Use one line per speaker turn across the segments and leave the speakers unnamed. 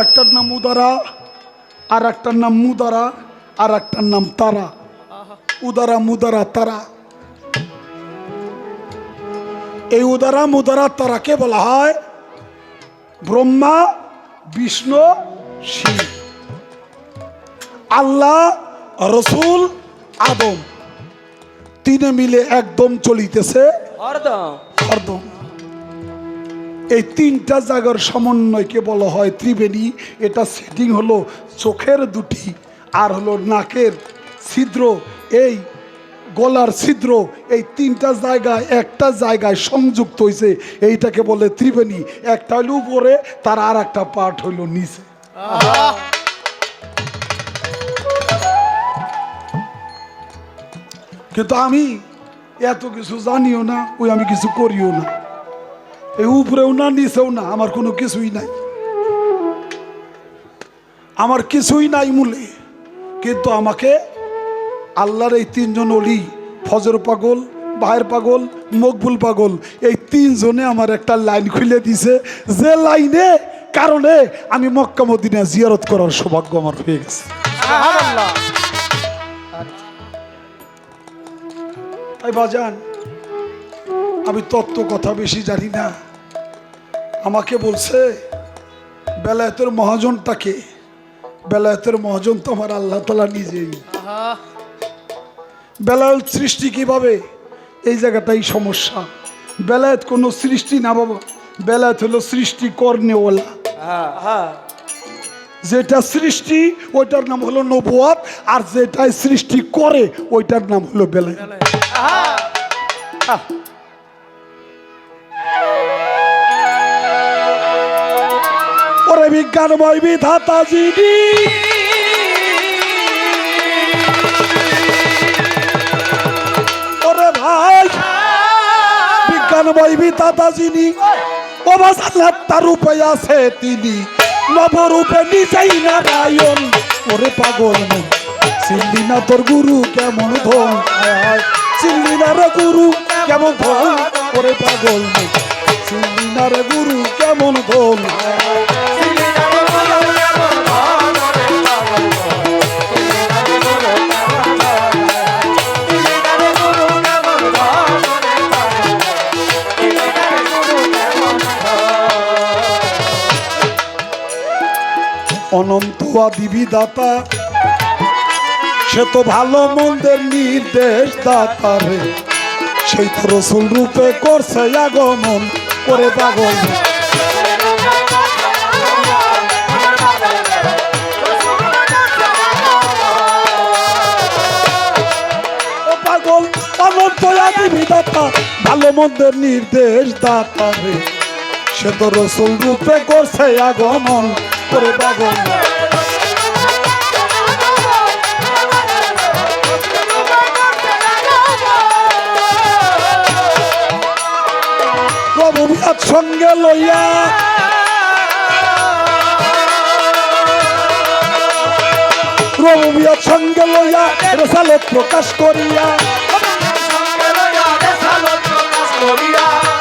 একটার নাম উদারা আর একটার নাম মুদারা আর একটার নাম তারা। উদারা মুদারা তারা। এই উদারা মুদারা তারাকে বলা হয় ব্রহ্মা বিষ্ণু শিব। আল্লাহ রসুল আদম। তিনে মিলে একদম চলিতেছে
হরদম।
হরদম। এই তিনটা জায়গার সমন্বয়কে বলা হয় ত্রিবেণী। এটা সেটিং হলো চোখের দুটি, আর হলো নাকের ছিদ্র। এই গলার ছিদ্র, এই তিনটা জায়গায়, একটা জায়গায় সংযুক্ত হয়েছে এইটাকে বলে ত্রিবেণী। একটা হইল উপরে, তার আর একটা পার্ট হইল নিচে। কিন্তু আমি এত কিছু জানিও না, ওই আমি কিছু করিও না। এই উপরেও না নিচেও না আমার কোনো কিছুই নাই। আমার কিছুই নাই মূলে। কিন্তু আমাকে আল্লাহর এই তিনজন অলি ফজর পাগল ভাইয়ের পাগল মকবুল পাগল এই তিনজনে আমার একটা লাইন খুলে দিছে যে লাইনে কারণে আমি মক্কা মদিনা জিয়ারত করার সৌভাগ্য আমার হয়ে গেছে। বাজান আমি তত্ত্ব কথা বেশি জানি না। আমাকে বলছে বেলায়েতের মহাজনটাকে বেলায়েতের মহাজন তো আমার আল্লাহ তালা নিজেই। বেলায়েত সৃষ্টি কীভাবে? এই জায়গাটাই সমস্যা। বেলায়েত কোনো সৃষ্টি না বাবা বেলায়েত হলো সৃষ্টি কর্নেওয়ালা
হ্যাঁ
যেটা সৃষ্টি ওইটার নাম হলো নবুয়াত আর যেটাই সৃষ্টি করে ওইটার নাম হলো বেলায়েত। বিজ্ঞানময় বিধাতা যিনি ওরে ভাই বিজ্ঞানময় বিধাতা যিনি রূপে আছে তিনি। নবরূপে নিজেই নারায়ণ। ওরে পাগল মন চিনলি না তোর গুরু কেমন ধন চিনলি গুরু কেমন আদিবি দাতা সে তো ভালো মন্দের নির্দেশ দাতা রে। সেই তো রসুল রূপে করছে আগমন করে পাগল ভালো মন্দের নির্দেশ দাতা রে। সে তো রসুল রূপে করছে আগমন করে পাগল লইয়া বিরাট সঙ্গে লইয়া রেসালত প্রকাশ করিয়া।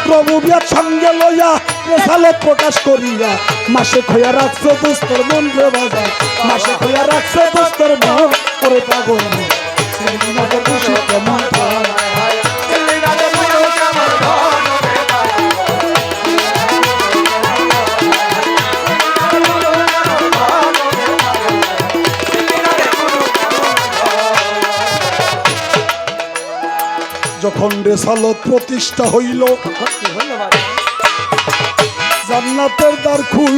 প্রভু বিরাট সঙ্গে লইয়া রেসালত প্রকাশ করিয়া। মাসে খোয়া রাখছে দুস্তর মন রে বাবা মাসে খোয়া রাখছে দুস্তর মন করে পাগল যখন রেসালত প্রতিষ্ঠা হইল। জান্নাতের দ্বার খুই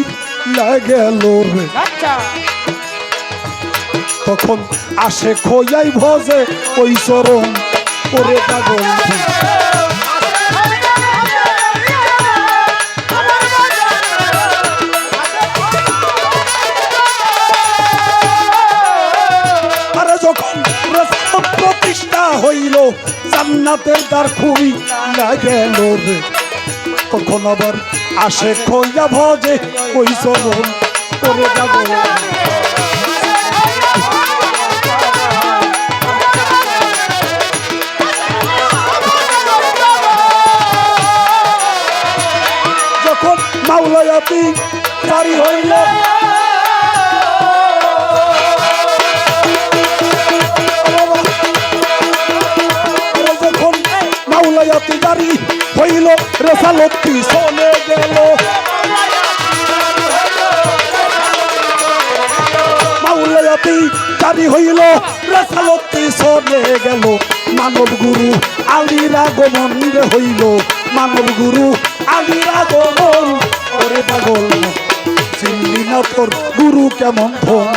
গেল রে।
আচ্ছা।
তখন আসে খোয়াই ভজে ওই চরণ করে পাগল। জান্নাতের দ্বার খুই গেল রে তখন আবার আসে খোয়া ভজে, ওই চরণ ওরে পাগল যখন মাওলায়াতি জারি হইল রেসালতি, চলে গেল। মাউলায়াতি জারি হইল রেসালতি, চলে গেল। মানব গুরু আলীর আগমন হইল। মানব গুরু আলীর আগমন ওরে পাগল। চিনলি না তোর গুরু কেমন ধন।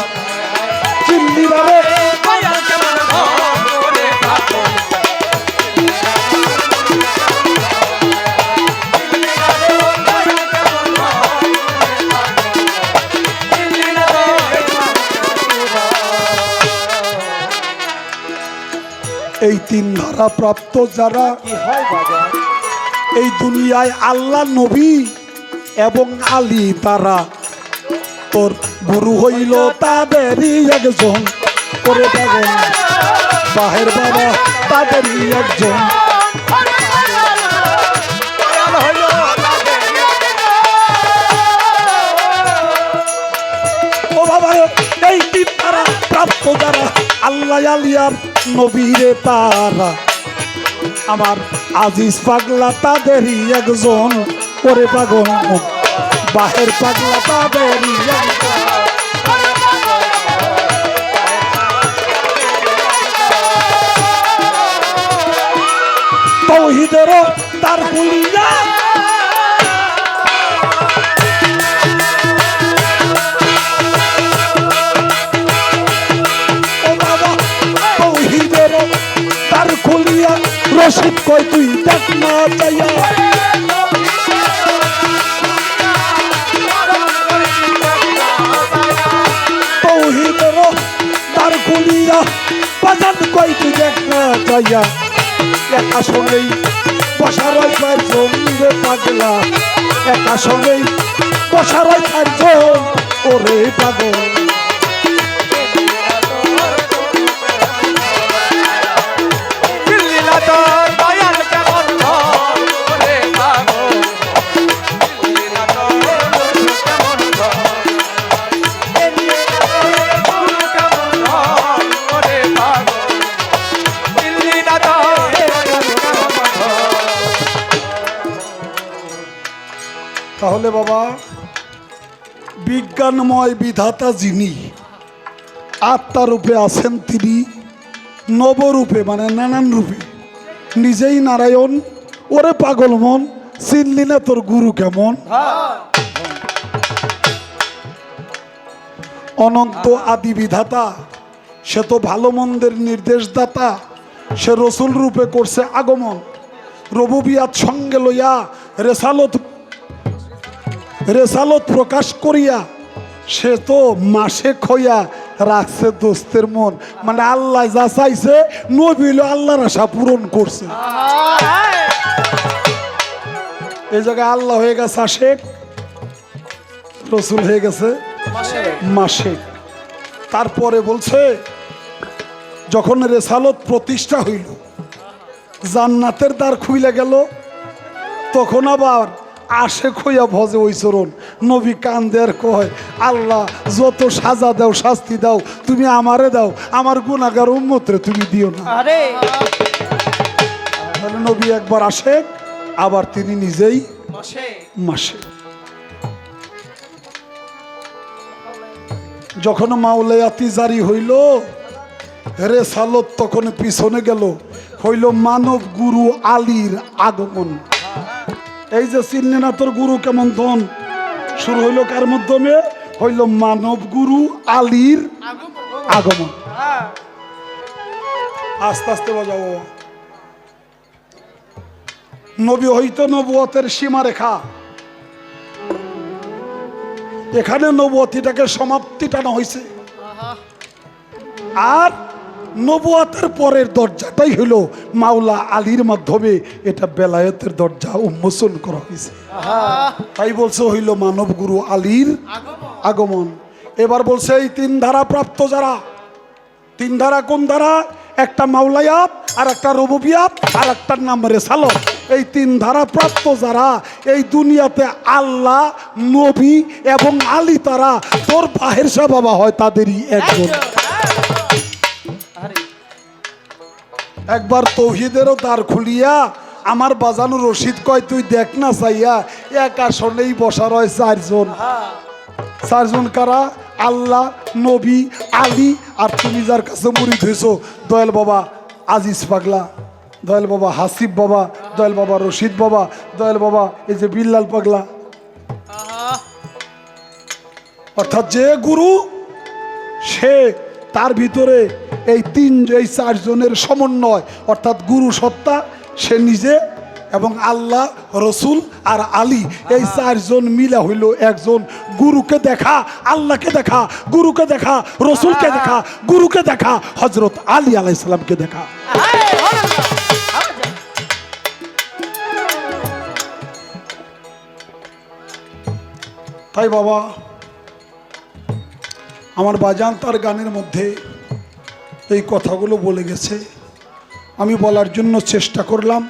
চিনলি না এই তিন ধারা প্রাপ্ত যারা এই দুনিয়ায় আল্লাহ নবী এবং আলী তারা তোর গুরু হইল তাদেরই একজন করে পাগল বাহের বাবা তাদেরই একজন। ও বাবা এই তিন তারা প্রাপ্ত যারা আল্লাহ আলিয়ার নবীরে তারা আমার আজিজ পাগলা তাদেরই একজন করে পাগল, বাহের পাগলা তাদেরই। তৌহিদেরও তার গুলিয়া চাইয়া একা সঙ্গেই বসার চারজন পাগলা একা সঙ্গেই বসার চারজন ওরে পাগল তাহলে বাবা, বিজ্ঞানময় বিধাতা যিনি, আত্মা রূপে আছেন তিনি নবরূপে মানে নানান রূপে। নিজেই নারায়ণ, ওরে পাগল মন, চিনলি না তোর গুরু কেমন? অনন্ত আদি বিধাতা, সে তো ভালো মন্দের নির্দেশদাতা, সে রসুল রূপে করছে আগমন। রবুবিয়াত সঙ্গে লইয়া রেসালত রেসালত প্রকাশ করিয়া সে তো মাসে খইয়া রাখছে দোস্তের মন। মানে আল্লাহ যা চাইছে নবিল আল্লাহর আশা পূরণ করছে। এই জায়গায় আল্লাহ হয়ে গেছে আশেক, রসুল হয়ে গেছে মাসে তারপরে বলছে, যখন রেসালত প্রতিষ্ঠা হইল, জান্নাতের দ্বার খুইলে গেল, তখন আবার আসে খইয়া ভজে ওই চরণ। নবী কান্দের কয় আল্লাহ যত সাজা দাও শাস্তি দাও তুমি আমারে দাও আমার গুণাগার উন্মতরে তুমি দিও না।
আরে।
নবী একবার আসে আবার তিনি নিজেই
মাসে।
যখন মাওলায়াতি জারি হইল রেসালত তখন পিছনে গেল। হইল মানব গুরু আলীর আগমন। এই যে চিনলে না তোর গুরু কেমন ধন? শুরু হইল কার মাধ্যমে? হইল মানব গুরু আলীর আগমন। আস্তে আস্তে বাজাবো নবী হইতো নবুয়তের সীমারেখা। এখানে নবুয়তিটাকে সমাপ্তি টানা হয়েছে আর নবুয়াতের পরের দরজাটাই হলো মাওলা আলীর মাধ্যমে এটা বেলায়েতের দরজা উন্মোচন করা হয়েছে। তাই বলছে, হইল মানব গুরু আলীর আগমন। এবার বলছে, এই তিন ধারা প্রাপ্ত যারা? তিন ধারা কোন ধারা? একটা মাওলায়াত আর একটা রববিয়াত আর একটার নাম রেসালত। এই তিন ধারা প্রাপ্ত যারা, এই দুনিয়াতে আল্লাহ, নবী এবং আলী তারা তোর বাহের সা বাবা হয় তাদেরই একজন। একবার তৌহিদেরও দ্বার খুলিয়া আমার বাজানো রশিদ কয়, তুই দেখ না চাইয়া এক আসনেই বসা রয় চারজন। চারজন কারা? আল্লাহ, নবী, আলী, আর তুমি যার কাছে মুড়ি ধুয়েছ দয়াল বাবা আজিজ পাগলা, দয়াল বাবা হাসিব বাবা, দয়াল বাবা রশিদ বাবা, দয়াল বাবা এই যে বিল্লাল পাগলা। অর্থাৎ যে গুরু, সে তার ভিতরে এই তিন, এই চারজনের সমন্বয়, অর্থাৎ গুরু সত্তা, সে নিজে এবং আল্লাহ, রসুল আর আলী, এই চারজন মিলা হইল একজন। গুরুকে দেখা, আল্লাহকে দেখা, গুরুকে দেখা, রসুলকে দেখা, গুরুকে দেখা হজরত আলী আলাইসালামকে দেখা। তাই বাবা, আমার বাজান তার গানের মধ্যে এই কথাগুলো বলে গেছে। আমি বলার জন্য চেষ্টা করলাম।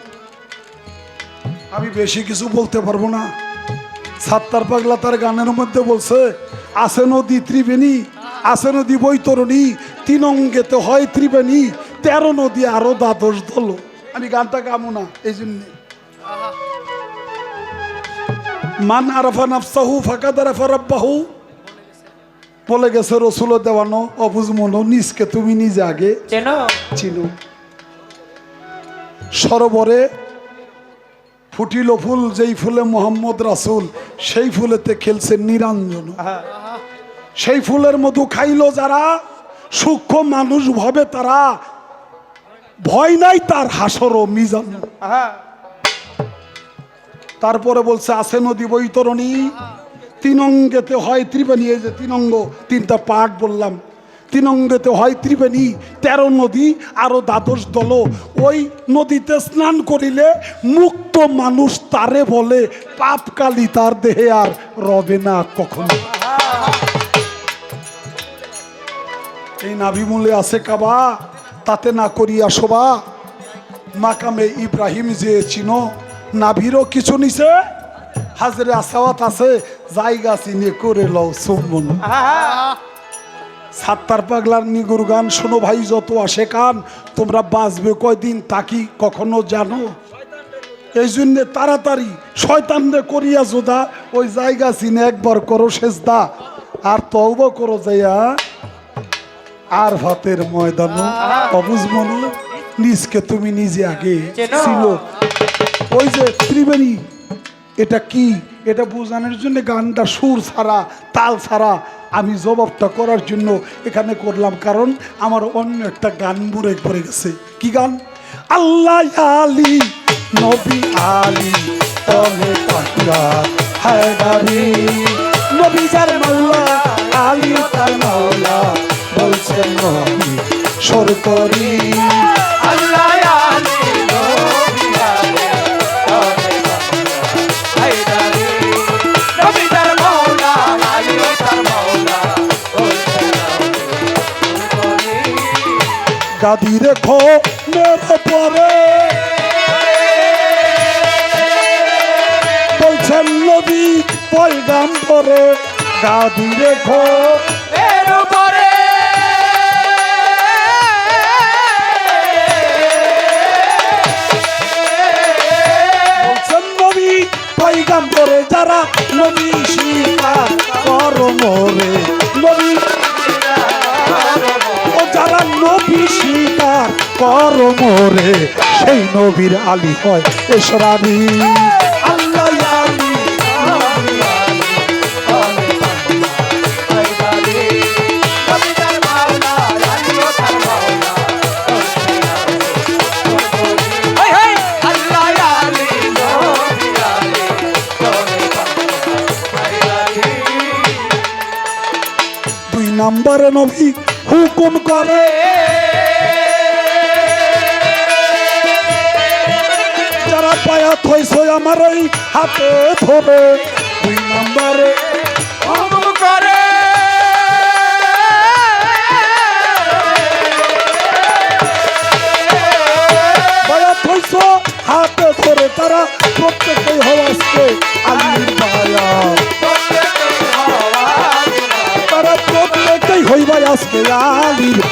আমি বেশি কিছু বলতে পারব না। সাত্তার পাগলা তার গানের মধ্যে বলছে, আসে নদী ত্রিবেণী, আসে নদী বৈতরণী তিন অঙ্গেতে হয় ত্রিবেণী, তেরো নদী আরও দ্বাদশ দল। আমি গানটা গামো না, এই জন্যে। মান আরাফা নাফসাহু ফাঁকাদ আরাফা রাব্বাহু। বলে গেছে রসুল দেওয়ানো অবুজ মনো নিজকে তুমি নিজে আগে
চেনো?
চিনো। সরোবরে ফুটিল ফুল যেই ফুলে মোহাম্মদ রাসুল সেই ফুলেতে খেলছে নিরঞ্জন। সেই ফুলের মধু খাইলো যারা সূক্ষ্ম মানুষ ভাবে তারা ভয় নাই তার হাসর মিজান। তারপরে বলছে আছে নদী বৈতরণী তিন অঙ্গেতে হয় ত্রিবেণী, এই যে তিন অঙ্গ তিনটা পাঠ বললাম। তিন অঙ্গেতে হয় ত্রিবেণী, তেরো নদী আরও দ্বাদশ দল। ওই নদীতে স্নান করিলে মুক্ত মানুষ তারে বলে পাপকালি তার দেহে আর রবে না কখনো। এই নাভিমূলে আছে কাবা, তাতে না করিয়া শোভা। মাকামে ইব্রাহিম যে চিনো, নাভিরও কিছু নিছে? হাজরে আসাওয়াত আছে জায়গা চিনে করে লও চুম্বন
হ্যাঁ
সাত্তার পাগলার নিগুর গান শোনো ভাই যত আসে কান তোমরা বাঁচবে কয়দিন তা কি কখনো জানো? এই জন্য তাড়াতাড়ি শয়তানরে করিয়া যোদা ওই জায়গা চিনে একবার করো সেজদা আর তওব করো যাইয়া আর ভাতের ময়দান অবুজ মনে নিজকে তুমি নিজে আগে। ছিল ওই যে ত্রিবেণী এটা কি? এটা বোঝানোর জন্য গানটা সুর ছাড়া, তাল ছাড়া আমি জবাবটা করার জন্য এখানে করলাম। কারণ আমার অন্য একটা গান মুড়ে পড়ে গেছে। কি গান? আল্লাহ আলী, নবী আলী মাওলা, আলী তার সরকরি। গাদি রেখো পরে বলছেন নবী পয়গাম পরে গাদি রেখো। পয়গাম পরে যারা নবী স্বীকার করো মোরে। নবী যারা নবী স্বীকার করো মোরে সেই নবীর আলী হয় এসরানি। আল্লাহ নম্বরে নবী হুকুম করে। যারা পায়াত হয়েছে আমার ওই হাতে ধরে দুই নম্বরে। পায়াত হয়েছে হাতে ধরে তারা প্রত্যেকেই হওয়াজকে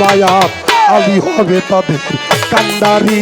বায়াত আলী হবে তাদের আলী